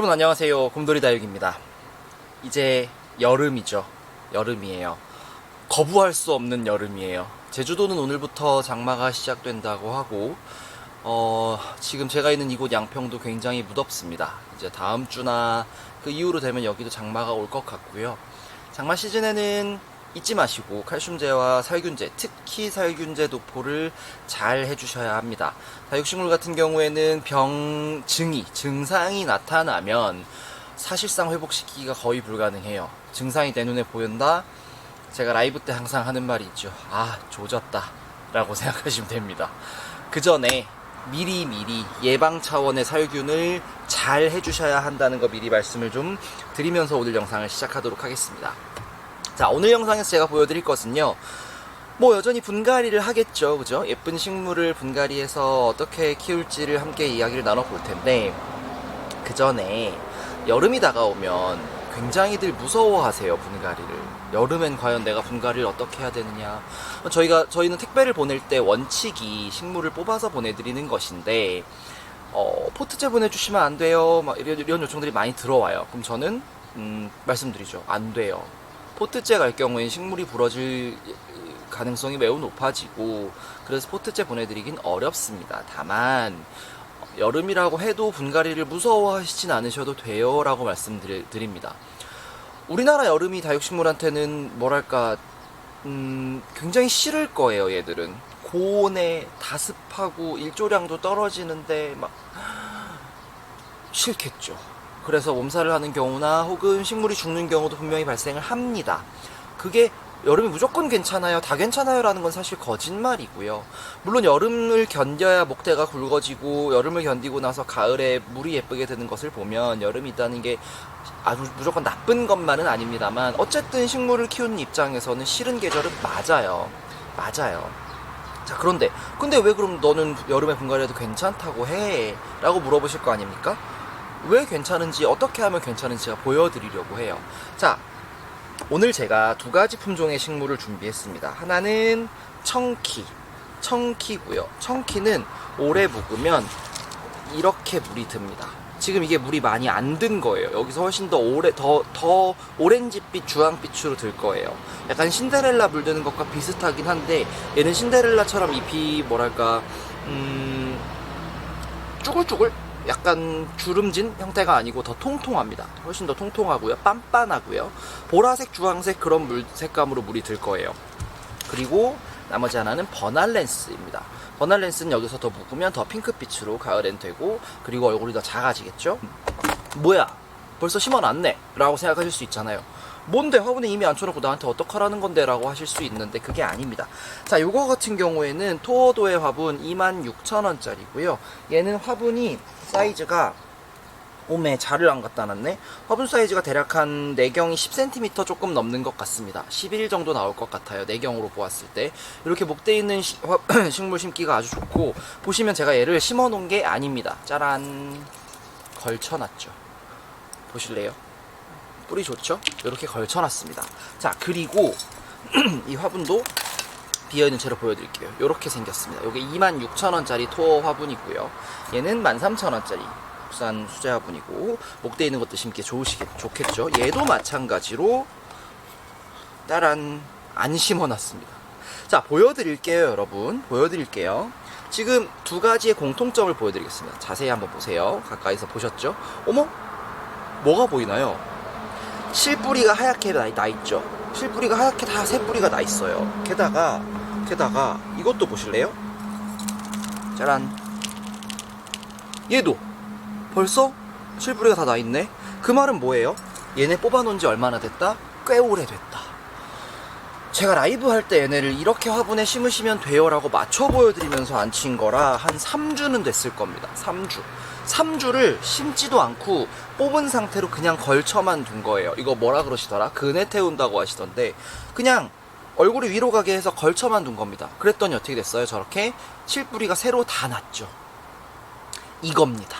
여러분 안녕하세요. 곰돌이 다육입니다. 이제 여름이죠. 여름이에요. 거부할 수 없는 여름이에요. 제주도는 오늘부터 장마가 시작된다고 하고 어, 지금 제가 있는 이곳 양평도 굉장히 무덥습니다. 이제 다음 주나 그 이후로 되면 여기도 장마가 올 것 같고요. 장마 시즌에는 잊지 마시고 칼슘제와 살균제, 특히 살균제 도포를 잘 해주셔야 합니다. 다육식물 같은 경우에는 병, 증이, 증상이 나타나면 사실상 회복시키기가 거의 불가능해요. 증상이 내 눈에 보인다? 제가 라이브 때 항상 하는 말이 있죠. 아, 조졌다. 라고 생각하시면 됩니다. 그 전에 미리 미리 예방 차원의 살균을 잘 해주셔야 한다는 거 미리 말씀을 좀 드리면서 오늘 영상을 시작하도록 하겠습니다. 자, 오늘 영상에서 제가 보여드릴 것은요. 뭐 여전히 분갈이를 하겠죠. 그죠? 예쁜 식물을 분갈이해서 어떻게 키울지를 함께 이야기를 나눠볼 텐데, 그 전에 여름이 다가오면 굉장히들 무서워하세요, 분갈이를. 여름엔 과연 내가 분갈이를 어떻게 해야 되느냐. 저희가, 저희는 택배를 보낼 때 원칙이 식물을 뽑아서 보내드리는 것인데, 어, 포트제 보내주시면 안 돼요. 막 이런, 이런 요청들이 많이 들어와요. 그럼 저는, 음, 말씀드리죠. 안 돼요. 포트제 갈 경우엔 식물이 부러질 가능성이 매우 높아지고 그래서 포트제 보내드리긴 어렵습니다. 다만 여름이라고 해도 분갈이를 무서워하시진 않으셔도 돼요 라고 말씀드립니다. 우리나라 여름이 다육식물한테는 뭐랄까 음, 굉장히 싫을 거예요 얘들은 고온에 다습하고 일조량도 떨어지는데 막 싫겠죠. 그래서 몸살을 하는 경우나 혹은 식물이 죽는 경우도 분명히 발생을 합니다. 그게 여름이 무조건 괜찮아요, 다 괜찮아요라는 건 사실 거짓말이고요. 물론 여름을 견뎌야 목대가 굵어지고 여름을 견디고 나서 가을에 물이 예쁘게 드는 것을 보면 여름이 있다는 게 아주 무조건 나쁜 것만은 아닙니다만 어쨌든 식물을 키우는 입장에서는 싫은 계절은 맞아요. 맞아요. 자 그런데 근데 왜 그럼 너는 여름에 분갈이해도 괜찮다고 해? 라고 물어보실 거 아닙니까? 왜 괜찮은지 어떻게 하면 괜찮은지 제가 보여드리려고 해요. 자 오늘 제가 두 가지 품종의 식물을 준비했습니다. 하나는 청키, 청키고요. 청키는 오래 묵으면 이렇게 물이 듭니다. 지금 이게 물이 많이 안 든 거예요. 여기서 훨씬 더 오래, 더, 더 오렌지빛, 주황빛으로 들 거예요. 약간 신데렐라 물 드는 것과 비슷하긴 한데, 얘는 신데렐라처럼 잎이 뭐랄까, 음, 쭈글쭈글? 약간 주름진 형태가 아니고 더 통통합니다. 훨씬 더 통통하고요. 빤빤하고요. 보라색, 주황색 그런 물 색감으로 물이 들 거예요. 그리고 나머지 하나는 버날렌스입니다. 버날렌스는 여기서 더 묵으면 더 핑크빛으로 가을엔 되고 그리고 얼굴이 더 작아지겠죠? 뭐야? 벌써 심어놨네? 라고 생각하실 수 있잖아요. 뭔데? 화분에 이미 앉혀놓고 나한테 어떡하라는 건데 라고 하실 수 있는데 그게 아닙니다. 자, 요거 같은 경우에는 토어도의 화분 26,000원짜리고요. 얘는 화분이 사이즈가 오메 자를 안 갖다 놨네. 화분 사이즈가 대략 한 내경이 10cm 조금 넘는 것 같습니다. 11 정도 나올 것 같아요 내경으로 보았을 때. 이렇게 목대 있는 시- 화- 식물 심기가 아주 좋고 보시면 제가 얘를 심어 놓은 게 아닙니다. 짜란 걸쳐 놨죠. 보실래요 뿌리 좋죠 이렇게 걸쳐놨습니다 자 그리고 이 화분도 비어있는 채로 보여드릴게요. 이렇게 생겼습니다. 이게 26,000원짜리 토어 화분이고요. 얘는 13,000원짜리 국산 수제 화분이고 목대 있는 것도 심기 좋으시겠, 좋겠죠. 얘도 마찬가지로 따란 안 심어놨습니다. 자 보여드릴게요 여러분 보여드릴게요. 지금 두 가지의 공통점을 보여드리겠습니다. 자세히 한번 보세요. 가까이서 보셨죠? 어머 뭐가 보이나요? 실뿌리가 하얗게 나, 나 있죠. 실뿌리가 하얗게 다 새 뿌리가 나 있어요. 게다가 게다가 이것도 보실래요? 짜란. 얘도 벌써 실뿌리가 다 나 있네. 그 말은 뭐예요? 얘네 뽑아놓은 지 얼마나 됐다? 꽤 오래됐다. 제가 라이브 할 때 얘네를 이렇게 화분에 심으시면 돼요 라고 맞춰 보여드리면서 안 친 거라 한 3주는 됐을 겁니다. 3주. 3주를 심지도 않고 뽑은 상태로 그냥 걸쳐만 둔 거예요. 이거 뭐라 그러시더라? 그네 태운다고 하시던데 그냥 얼굴이 위로 가게 해서 걸쳐만 둔 겁니다. 그랬더니 어떻게 됐어요? 저렇게 실뿌리가 새로 다 났죠. 이겁니다.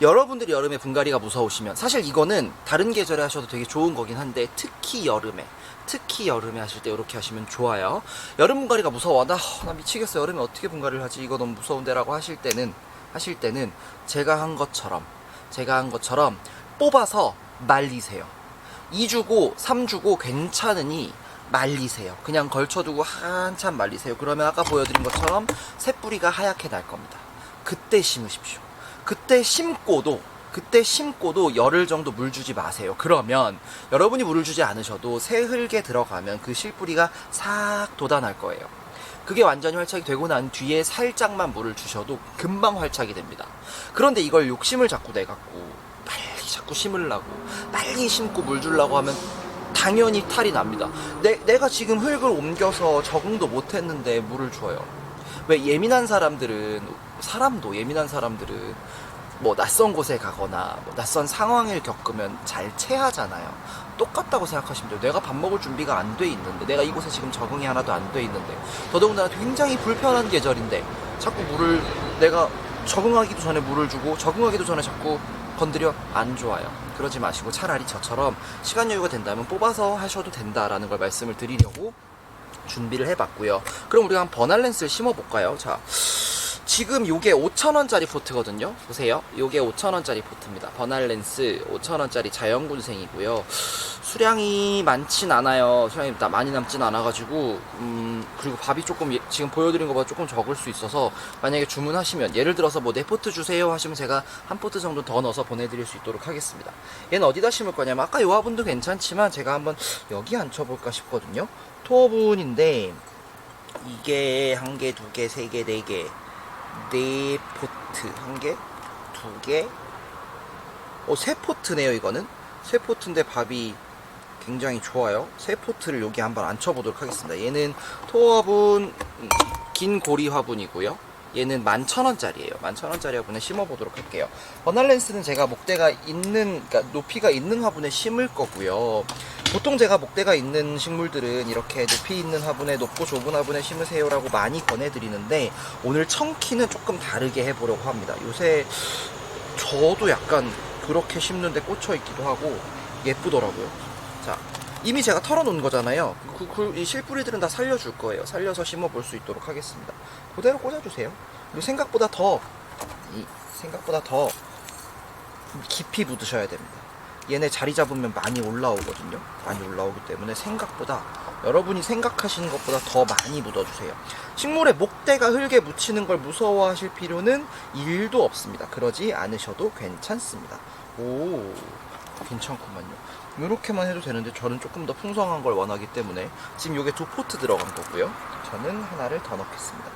여러분들이 여름에 분갈이가 무서우시면 사실 이거는 다른 계절에 하셔도 되게 좋은 거긴 한데 특히 여름에 특히 여름에 하실 때 이렇게 하시면 좋아요. 여름 분갈이가 무서워. 나, 나 미치겠어. 여름에 어떻게 분갈이를 하지? 이거 너무 무서운데 라고 하실 때는 하실 때는 제가 한 것처럼 제가 한 것처럼 뽑아서 말리세요. 2주고 3주고 괜찮으니 말리세요. 그냥 걸쳐두고 한참 말리세요. 그러면 아까 보여드린 것처럼 새뿌리가 하얗게 날 겁니다. 그때 심으십시오. 그때 심고도 그때 심고도 열흘 정도 물 주지 마세요. 그러면 여러분이 물을 주지 않으셔도 새 흙에 들어가면 그 실뿌리가 싹 돋아날 거예요. 그게 완전히 활착이 되고 난 뒤에 살짝만 물을 주셔도 금방 활착이 됩니다. 그런데 이걸 욕심을 자꾸 내갖고 빨리 자꾸 심으려고 빨리 심고 물 주려고 하면 당연히 탈이 납니다. 내, 내가 지금 흙을 옮겨서 적응도 못했는데 물을 줘요. 왜 예민한 사람들은 사람도 예민한 사람들은 뭐 낯선 곳에 가거나 뭐 낯선 상황을 겪으면 잘 체하잖아요. 똑같다고 생각하시면 돼요. 내가 밥 먹을 준비가 안 돼 있는데 내가 이곳에 지금 적응이 하나도 안 돼 있는데 더더군다나 굉장히 불편한 계절인데 자꾸 물을 내가 적응하기도 전에 물을 주고 적응하기도 전에 자꾸 건드려 안 좋아요. 그러지 마시고 차라리 저처럼 시간 여유가 된다면 뽑아서 하셔도 된다라는 걸 말씀을 드리려고 준비를 해봤고요. 그럼 우리가 한 버날렌스를 심어볼까요? 자, 지금 요게 5천원짜리 포트거든요. 보세요. 요게 5천원짜리 포트입니다. 버날렌스 5천원짜리 자연군생이고요. 수량이 많진 않아요. 수량이 나- 많이 남진 않아가지고, 음, 그리고 밥이 조금, 예- 지금 보여드린 것보다 조금 적을 수 있어서, 만약에 주문하시면, 예를 들어서 뭐 네 포트 주세요 하시면 제가 한 포트 정도 더 넣어서 보내드릴 수 있도록 하겠습니다. 얘는 어디다 심을 거냐면, 아까 요 화분도 괜찮지만, 제가 한번 여기 앉혀볼까 싶거든요. 토어분인데, 이게 한 개, 두 개, 세 개, 네 개, 네 포트 한 개, 두 개, 어, 세 포트네요, 이거는. 세 포트인데 밥이 굉장히 좋아요. 세 포트를 여기 한번 앉혀보도록 하겠습니다. 얘는 토화분, 음, 긴 고리 화분이고요. 얘는 11,000원짜리예요. 11,000원짜리 화분에 심어보도록 할게요. 버날렌스는 제가 목대가 있는, 그러니까 높이가 있는 화분에 심을 거고요. 보통 제가 목대가 있는 식물들은 이렇게 높이 있는 화분에 높고 좁은 화분에 심으세요라고 많이 권해드리는데 오늘 청키는 조금 다르게 해보려고 합니다. 요새 저도 약간 그렇게 심는데 꽂혀 있기도 하고 예쁘더라고요. 자, 이미 제가 털어놓은 거잖아요. 그, 그, 이 실뿌리들은 다 살려줄 거예요. 살려서 심어볼 수 있도록 하겠습니다. 그대로 꽂아주세요. 그리고 생각보다 더, 이, 생각보다 더 깊이 묻으셔야 됩니다. 얘네 자리 잡으면 많이 올라오거든요. 많이 올라오기 때문에 생각보다 여러분이 생각하시는 것보다 더 많이 묻어주세요. 식물의 목대가 흙에 묻히는 걸 무서워하실 필요는 일도 없습니다. 그러지 않으셔도 괜찮습니다. 오, 괜찮구만요. 이렇게만 해도 되는데 저는 조금 더 풍성한 걸 원하기 때문에 지금 이게 두 포트 들어간 거고요. 저는 하나를 더 넣겠습니다.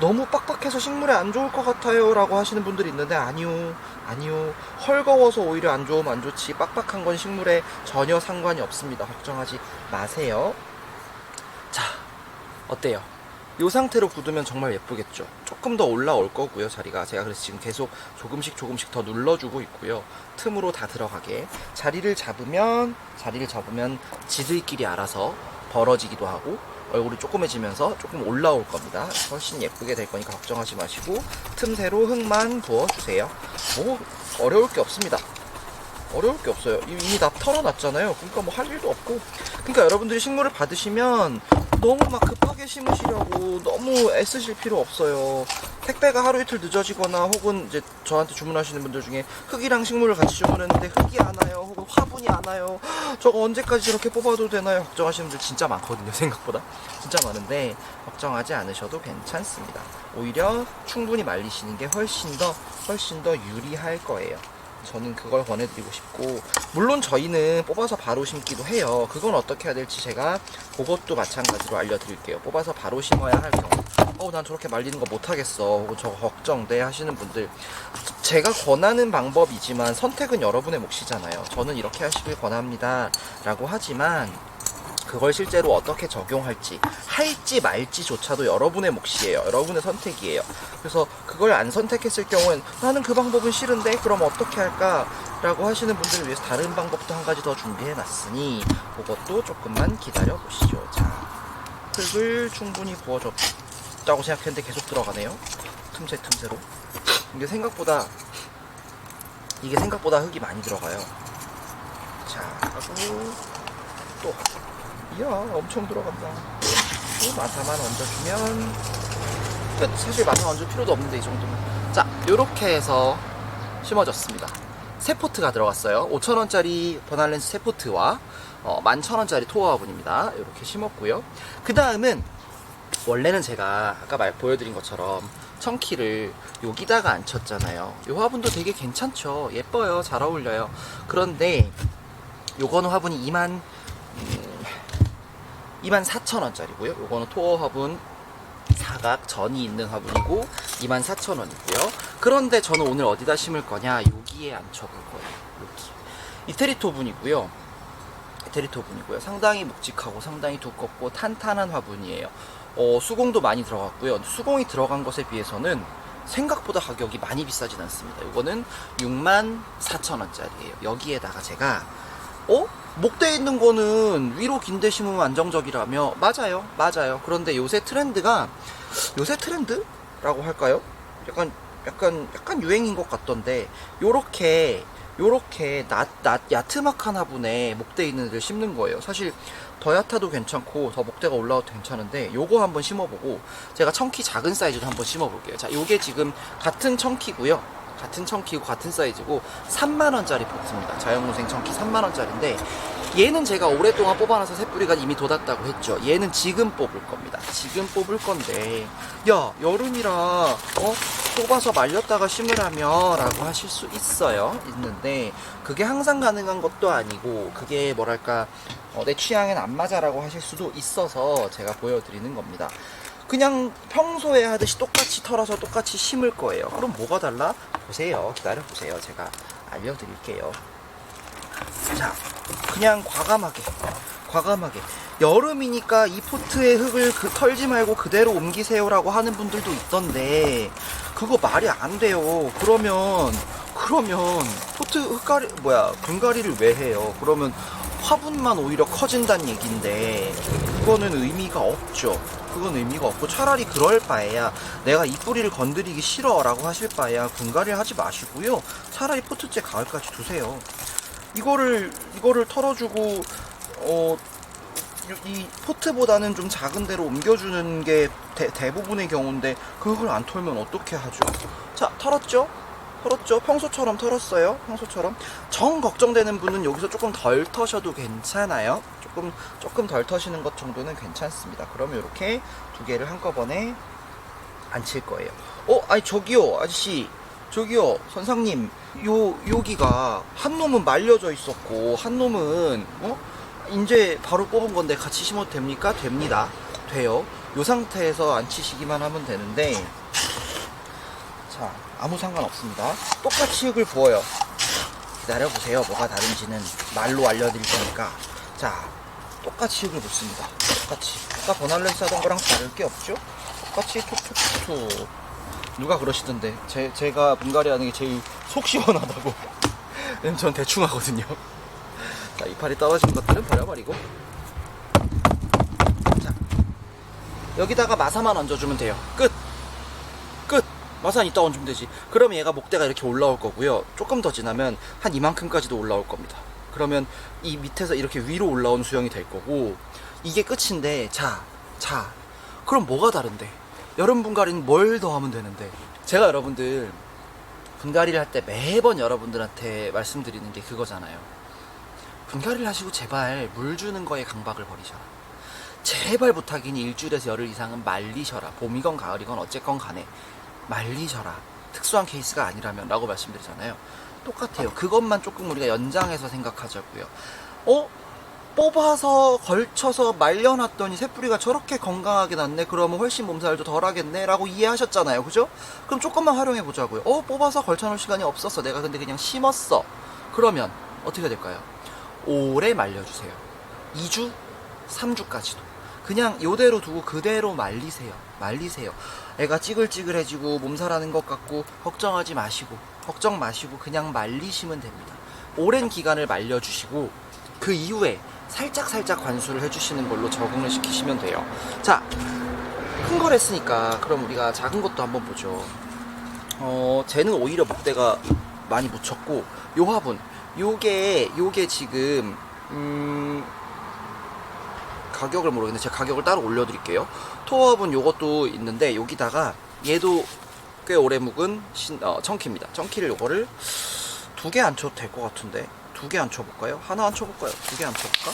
너무 빡빡해서 식물에 안 좋을 것 같아요 라고 하시는 분들이 있는데 아니요 아니요. 헐거워서 오히려 안 좋으면 안 좋지. 빡빡한 건 식물에 전혀 상관이 없습니다. 걱정하지 마세요. 자 어때요 이 상태로 굳으면 정말 예쁘겠죠 조금 더 올라올 거고요 자리가 제가 그래서 지금 계속 조금씩 조금씩 더 눌러주고 있고요 틈으로 다 들어가게 자리를 잡으면 자리를 잡으면 지들끼리 알아서 벌어지기도 하고 얼굴이 조그매지면서 조금 올라올 겁니다. 훨씬 예쁘게 될 거니까 걱정하지 마시고 틈새로 흙만 부어주세요. 뭐 어려울 게 없습니다. 어려울 게 없어요. 이- 이미 다 털어놨잖아요. 그러니까 뭐 할 일도 없고. 그러니까 여러분들이 식물을 받으시면 너무 막 급하게 심으시려고 너무 애쓰실 필요 없어요. 택배가 하루 이틀 늦어지거나 혹은 이제 저한테 주문하시는 분들 중에 흙이랑 식물을 같이 주문했는데 흙이 안 와요. 혹은 화분이 안 와요. 저거 언제까지 저렇게 뽑아도 되나요? 걱정하시는 분들 진짜 많거든요. 생각보다. 진짜 많은데 걱정하지 않으셔도 괜찮습니다. 오히려 충분히 말리시는 게 훨씬 더 훨씬 더 유리할 거예요. 저는 그걸 권해드리고 싶고 물론 저희는 뽑아서 바로 심기도 해요. 그건 어떻게 해야 될지 제가 그것도 마찬가지로 알려드릴게요. 뽑아서 바로 심어야 할 경우 어, 난 저렇게 말리는 거 못하겠어. 저거 걱정돼 하시는 분들 제가 권하는 방법이지만 선택은 여러분의 몫이잖아요. 저는 이렇게 하시길 권합니다. 라고 하지만 그걸 실제로 어떻게 적용할지 할지 말지조차도 여러분의 몫이에요. 여러분의 선택이에요. 그래서 그걸 안 선택했을 경우엔 나는 그 방법은 싫은데 그럼 어떻게 할까? 라고 하시는 분들을 위해서 다른 방법도 한 가지 더 준비해 놨으니 그것도 조금만 기다려 보시죠. 자, 흙을 충분히 부어줬다고 생각했는데 계속 들어가네요. 틈새 틈새로. 이게 생각보다 이게 생각보다 흙이 많이 들어가요. 자, 하고 또 이야 엄청 들어간다. 또 마사만 얹어주면 끝. 사실 마사 얹을 필요도 없는데 이 정도면. 자, 요렇게 해서 심어졌습니다. 세 포트가 들어갔어요. 5,000원짜리 버날렌스 세 포트와 어, 11,000원짜리 토어 화분입니다. 이렇게 심었고요. 그 다음은 원래는 제가 아까 말 보여드린 것처럼 청키를 여기다가 안 쳤잖아요. 이 화분도 되게 괜찮죠. 예뻐요. 잘 어울려요. 그런데 요거는 화분이 2만 음, 2만 4천 원짜리고요. 요거는 토어 화분 사각 전이 있는 화분이고 2만 4천 원이고요. 그런데 저는 오늘 어디다 심을 거냐? 여기에 앉혀볼 거예요. 여기 이태리 토분이고요. 이태리 토분이고요. 상당히 묵직하고 상당히 두껍고 탄탄한 화분이에요. 어, 수공도 많이 들어갔고요. 수공이 들어간 것에 비해서는 생각보다 가격이 많이 비싸진 않습니다. 이거는 6만 4천 원짜리예요. 여기에다가 제가 어? 목대에 있는 거는 위로 긴데 심으면 안정적이라며. 맞아요. 맞아요. 그런데 요새 트렌드가 요새 트렌드라고 할까요? 약간 약간 약간 유행인 것 같던데 요렇게 요렇게 낮, 낮 야트막한 화분에 목대 있는 애들 심는 거예요. 사실 더 얕아도 괜찮고 더 목대가 올라와도 괜찮은데 요거 한번 심어보고 제가 청키 작은 사이즈도 한번 심어볼게요. 자 요게 지금 같은 청키고요 같은 청키고 같은 사이즈고 3만원짜리 포트입니다. 자연무생 청키 3만원짜리인데 얘는 제가 오랫동안 뽑아놔서 새뿌리가 이미 돋았다고 했죠. 얘는 지금 뽑을 겁니다. 지금 뽑을 건데. 야 여름이라 어? 뽑아서 말렸다가 심으라며 라고 하실 수 있어요. 있는데 그게 항상 가능한 것도 아니고 그게 뭐랄까 어, 내 취향엔 안 맞아 라고 하실 수도 있어서 제가 보여드리는 겁니다 그냥 평소에 하듯이 똑같이 털어서 똑같이 심을 거예요. 그럼 뭐가 달라? 보세요. 기다려 보세요. 제가 알려드릴게요. 자, 그냥 과감하게, 과감하게. 여름이니까 이 포트에 흙을 그 털지 말고 그대로 옮기세요라고 하는 분들도 있던데 그거 말이 안 돼요. 그러면 그러면 포트 흙가리 뭐야 분갈이를 왜 해요? 그러면 화분만 오히려 커진다는 얘긴데 그거는 의미가 없죠. 그건 의미가 없고 차라리 그럴 바에야 내가 이 뿌리를 건드리기 싫어 라고 하실 바에야 분갈이를 하지 마시고요. 차라리 포트째 가을까지 두세요. 이거를 이거를 털어주고 어. 이- 이 포트보다는 좀 작은 데로 옮겨주는 게 대, 부분의 경우인데 그걸 안 털면 어떻게 하죠? 자 털었죠? 털었죠? 평소처럼 털었어요. 평소처럼. 정 걱정되는 분은 여기서 조금 덜 터셔도 괜찮아요. 조금 조금 덜 터시는 것 정도는 괜찮습니다. 그러면 이렇게 두 개를 한꺼번에 앉힐 거예요. 어, 아니 저기요, 아저씨. 저기요, 선상님. 요 여기가 한 놈은 말려져 있었고 한 놈은 어? 이제 바로 뽑은 건데 같이 심어도 됩니까? 됩니다. 돼요. 요 상태에서 앉히시기만 하면 되는데 자, 아무 상관없습니다. 똑같이 흙을 부어요. 기다려보세요. 뭐가 다른지는 말로 알려드릴 테니까. 자, 똑같이 흙을 붓습니다. 똑같이. 아까 버날렌스 하던 거랑 다를 게 없죠? 똑같이 툭툭툭. 누가 그러시던데. 제, 제가 분갈이 하는 게 제일 속 시원하다고. 왜냐면 전 대충 하거든요. 자, 이파리 떨어진 것들은 버려버리고. 자, 여기다가 마사만 얹어주면 돼요. 끝! 끝! 마산 이따 얹으면 되지. 그러면 얘가 목대가 이렇게 올라올 거고요. 조금 더 지나면 한 이만큼까지도 올라올 겁니다. 그러면 이 밑에서 이렇게 위로 올라온 수영이 될 거고 이게 끝인데 자, 자. 그럼 뭐가 다른데? 여름 분갈이는 뭘 더 하면 되는데? 제가 여러분들 분갈이를 할 때 매번 여러분들한테 말씀드리는 게 그거잖아요. 분갈이를 하시고 제발 물 주는 거에 강박을 버리셔라. 제발 부탁이니 일주일에서 열흘 이상은 말리셔라. 봄이건 가을이건 어쨌건 간에 말리셔라. 특수한 케이스가 아니라면 라고 말씀드리잖아요. 똑같아요. 그것만 조금 우리가 연장해서 생각하자고요. 어? 뽑아서 걸쳐서 말려놨더니 새뿌리가 저렇게 건강하게 났네. 그러면 훨씬 몸살도 덜 하겠네. 라고 이해하셨잖아요. 그죠? 그럼 조금만 활용해 보자고요. 어? 뽑아서 걸쳐놓을 시간이 없었어. 내가 근데 그냥 심었어. 그러면 어떻게 될까요? 오래 말려주세요. 2주, 3주까지도. 그냥 요대로 두고 그대로 말리세요. 말리세요. 애가 찌글찌글해지고 몸살하는 것 같고 걱정하지 마시고 걱정 마시고 그냥 말리시면 됩니다. 오랜 기간을 말려주시고 그 이후에 살짝 살짝 관수를 해주시는 걸로 적응을 시키시면 돼요. 자, 큰 걸 했으니까 그럼 우리가 작은 것도 한번 보죠. 어, 쟤는 오히려 목대가 많이 묻혔고 요 화분 요게 요게 지금 음 가격을 모르겠는데 제가 가격을 따로 올려드릴게요. 토어업은 요것도 있는데 여기다가 얘도 꽤 오래 묵은 신, 어, 청키입니다. 청키를 요거를 두 개 안 쳐도 될 것 같은데 두 개 안 쳐볼까요? 하나 안 쳐볼까요? 두 개 안 쳐볼까?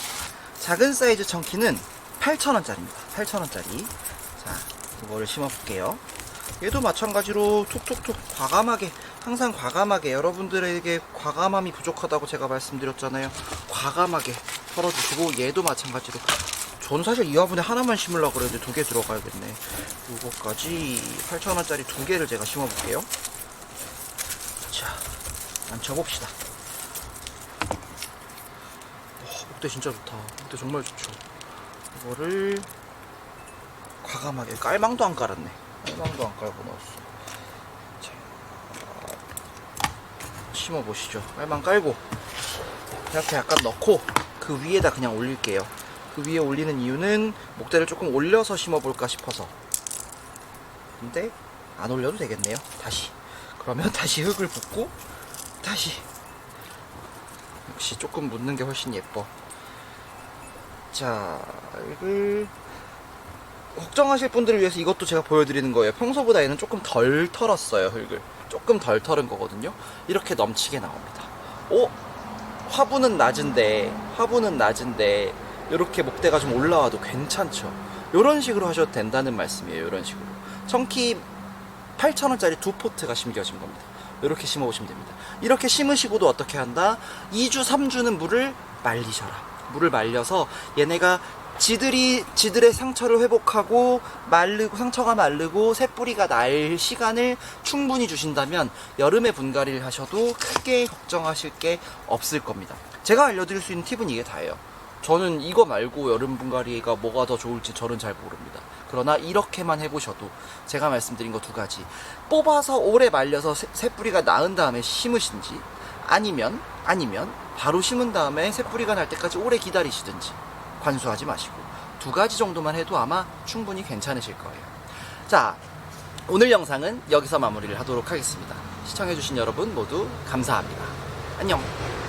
작은 사이즈 청키는 8,000원짜리입니다 8,000원짜리 자 이거를 심어볼게요 얘도 마찬가지로 툭툭툭 과감하게 항상 과감하게 여러분들에게 과감함이 부족하다고 제가 말씀드렸잖아요 과감하게 털어주시고 얘도 마찬가지로 저는 사실 이 화분에 하나만 심으려고 그랬는데 두 개 들어가야겠네. 요거까지 8,000원짜리 두 개를 제가 심어볼게요. 자 앉혀봅시다. 와, 목대 진짜 좋다. 목대 정말 좋죠. 이거를 과감하게 깔망도 안 깔았네. 깔망도 안 깔고 넣었어. 자 심어보시죠. 깔망 깔고 이렇게 약간 넣고 그 위에다 그냥 올릴게요 그 위에 올리는 이유는 목대를 조금 올려서 심어볼까 싶어서. 근데 안 올려도 되겠네요. 다시. 그러면 다시 흙을 붓고 다시. 역시 조금 묻는 게 훨씬 예뻐. 자 흙을 걱정하실 분들을 위해서 이것도 제가 보여드리는 거예요. 평소보다 얘는 조금 덜 털었어요 흙을. 조금 덜 털은 거거든요. 이렇게 넘치게 나옵니다. 오! 화분은 낮은데 화분은 낮은데 이렇게 목대가 좀 올라와도 괜찮죠. 이런 식으로 하셔도 된다는 말씀이에요 이런 식으로. 청키 8,000원짜리 두 포트가 심겨진 겁니다. 이렇게 심어 보시면 됩니다. 이렇게 심으시고도 어떻게 한다? 2주 3주는 물을 말리셔라. 물을 말려서 얘네가 지들이 지들의 상처를 회복하고 마르고 상처가 마르고 새 뿌리가 날 시간을 충분히 주신다면 여름에 분갈이를 하셔도 크게 걱정하실 게 없을 겁니다. 제가 알려드릴 수 있는 팁은 이게 다예요. 저는 이거 말고 여름 분갈이가 뭐가 더 좋을지 저는 잘 모릅니다. 그러나 이렇게만 해보셔도 제가 말씀드린 거 두 가지 뽑아서 오래 말려서 새- 새뿌리가 나은 다음에 심으신지 아니면 아니면 바로 심은 다음에 새뿌리가 날 때까지 오래 기다리시든지 관수하지 마시고 두 가지 정도만 해도 아마 충분히 괜찮으실 거예요. 자, 오늘 영상은 여기서 마무리를 하도록 하겠습니다. 시청해주신 여러분 모두 감사합니다. 안녕.